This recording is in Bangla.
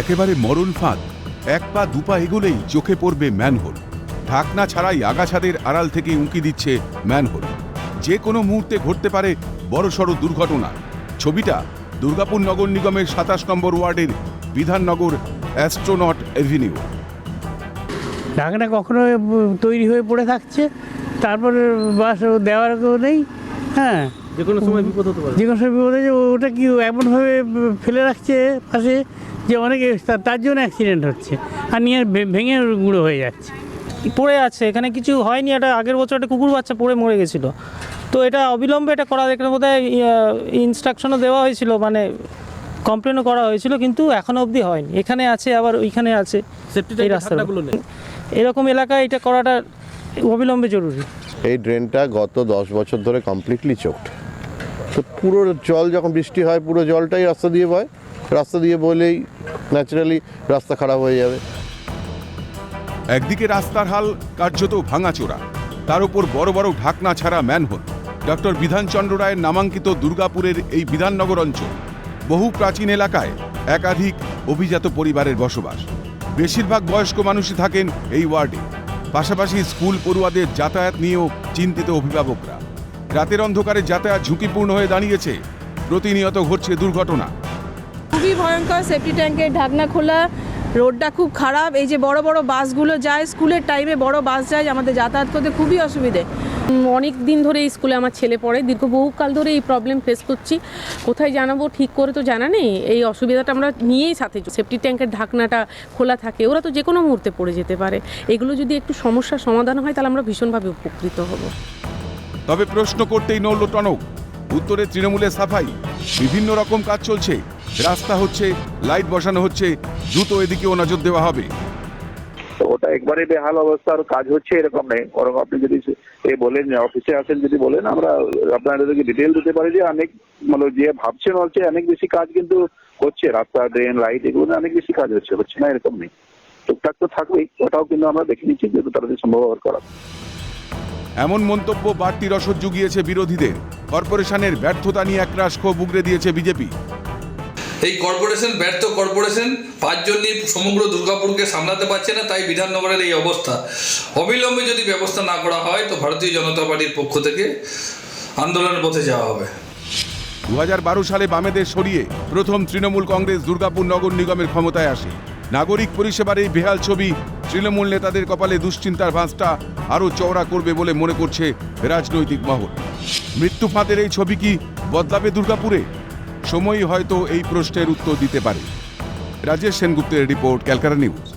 একেবারে মরণ ফাঁদ। এক পা দুপা এগোলেই চোখে পড়বে ম্যানহোল। ঢাকনা ছাড়াই আগাছাদের আড়াল থেকে উঁকি দিচ্ছে ম্যানহোল। যে কোনো মুহূর্তে ঘটতে পারে বড়সড় দুর্ঘটনা। ছবিটা দুর্গাপুর নগর নিগমের সাতাশ নম্বর ওয়ার্ডের বিধাননগর অ্যাস্ট্রোনট এভিনিউ। ঢাকনা কখনো তৈরি হয়ে পড়ে থাকছে। তারপরে বাস দেওয়ার কেউ নেই হ্যাঁ। যে কোনো সময় বিপদ হতে পারে। যে কোনো সময় বিপদে যে ওটা কি এমনভাবে ফেলে রাখছে পাশে? যে অনেকে তার- জন্য অ্যাক্সিডেন্ট হচ্ছে। আর নিয়ে ভে- ভেঙে গুঁড়ো হয়ে যাচ্ছে। পড়ে আছে। এখানে কিছু হয়নি। এটা আগের বছর একটা কুকুর বাচ্চা পড়ে মরে গেছিল। তো এটা অবিলম্বে এটা করা এখানে বোধ হয় ইনস্ট্রাকশনও দেওয়া হয়েছিল। মানে কমপ্লেনও করা হয়েছিল। কিন্তু এখনও অবধি হয়নি। এখানে আছে আবার ওইখানে আছে। এই রাস্তার এরকম এলাকায় এটা করাটা অবিলম্বে জরুরি। এই ড্রেনটা গত দশ বছর ধরে কমপ্লিটলি চোখড তো পুরো জল যখন বৃষ্টি হয় পুরো জলটাই রাস্তা দিয়ে বয়। রাস্তা দিয়ে বলেই ন্যাচারালি রাস্তা খারাপ হয়ে যাবে। একদিকে রাস্তার হাল কার্যত ভাঙাচোরা, তার উপর বড় বড় ঢাকনা ছাড়া ম্যানহোল ডক্টর বিধানচন্দ্র রায়ের নামাঙ্কিত দুর্গাপুরের এই বিধাননগর অঞ্চল, বহু প্রাচীন এলাকায় একাধিক অভিজাত পরিবারের বসবাস। বেশিরভাগ বয়স্ক মানুষই থাকেন এই ওয়ার্ডে। পাশাপাশি স্কুল পড়ুয়াদের যাতায়াত নিয়েও চিন্তিত অভিভাবকরা। রাতের অন্ধকারে যাতায়াত ঝুঁকিপূর্ণ হয়ে দাঁড়িয়েছে। প্রতিনিয়ত ঘটছে দুর্ঘটনা। খুবই ভয়ঙ্কর সেফটি ট্যাঙ্কের ঢাকনা খোলা, রোডটা খুব খারাপ, এই যে বড় বড় বাসগুলো যায়, স্কুলের টাইমে বড় বাস যায়, আমাদের যাতায়াত করতে খুবই অসুবিধে। অনেক দিন ধরে এই স্কুলে আমার ছেলে পড়ে, দীর্ঘ বহুকাল ধরে এই প্রবলেম ফেস করছি। কোথায় জানাব, ঠিক করে তো জানা নেই, এই অসুবিধাটা আমরা নিয়েই সাথে সেফটি ট্যাঙ্কের ঢাকনাটা খোলা থাকে, ওরা তো যে কোনো মুহূর্তে পড়ে যেতে পারে। এগুলো যদি একটু সমস্যার সমাধান হয়, তাহলে আমরা ভীষণভাবে উপকৃত হব। তবে প্রশ্ন করতেই নড়ল টনক। উত্তরে তৃণমূলের সাফাই, বিভিন্ন রকম কাজ চলছে। রাস্তা হচ্ছে লাইট বসানো হচ্ছে দ্রুত এদিকেও নজর দেওয়া হবে। তো ওটা একবারে বেহাল অবস্থা আর কাজ হচ্ছে এরকম নেই। বরং আপনি যদি এ বলেন অফিসে আসেন যদি বলেন আমরা আপনাদেরকে ডিটেল দিতে পারি যে অনেক মানে যে ভাবছেন হচ্ছে অনেক বেশি কাজ কিন্তু হচ্ছে। রাস্তা ড্রেন লাইট এগুলো অনেক বেশি কাজ হচ্ছে হচ্ছে না এরকম নেই। টুকটাক তো থাকবেই ওটাও কিন্তু আমরা দেখে নিচ্ছি যেহেতু তাদের সম্ভব হওয়ার করা। এমন মন্তব্য বাড়তি রসদ জুগিয়েছে বিরোধীদের। কর্পোরেশনের ব্যর্থতা নিয়ে একরাশ ক্ষোভ উগরে দিয়েছে বিজেপি। এই কর্পোরেশন ব্যর্থ কর্পোরেশন পাঁচজন নিয়ে সমগ্র দুর্গাপুরকে সামলাতে পারছে না, তাই বিধাননগরের এই অবস্থা। অবিলম্বে যদি ব্যবস্থা না করা হয়, তো ভারতীয় জনতা পার্টির পক্ষ থেকে আন্দোলনের পথে যাওয়া হবে। দু হাজার বারো সালে বামেদের সরিয়ে প্রথম তৃণমূল কংগ্রেস দুর্গাপুর নগর নিগমের ক্ষমতায় আসে। নাগরিক পরিষেবার এই বেহাল ছবি তৃণমূল নেতাদের কপালে দুশ্চিন্তার ভাঁজটা আরও চওড়া করবে বলে মনে করছে রাজনৈতিক মহল। মৃত্যু ফাঁদের এই ছবি কি বদলাবে দুর্গাপুরে? সময়ই হয়তো এই প্রশ্নের উত্তর দিতে পারে। রাজেশ সেনগুপ্তের রিপোর্ট ক্যালকাটা নিউজ।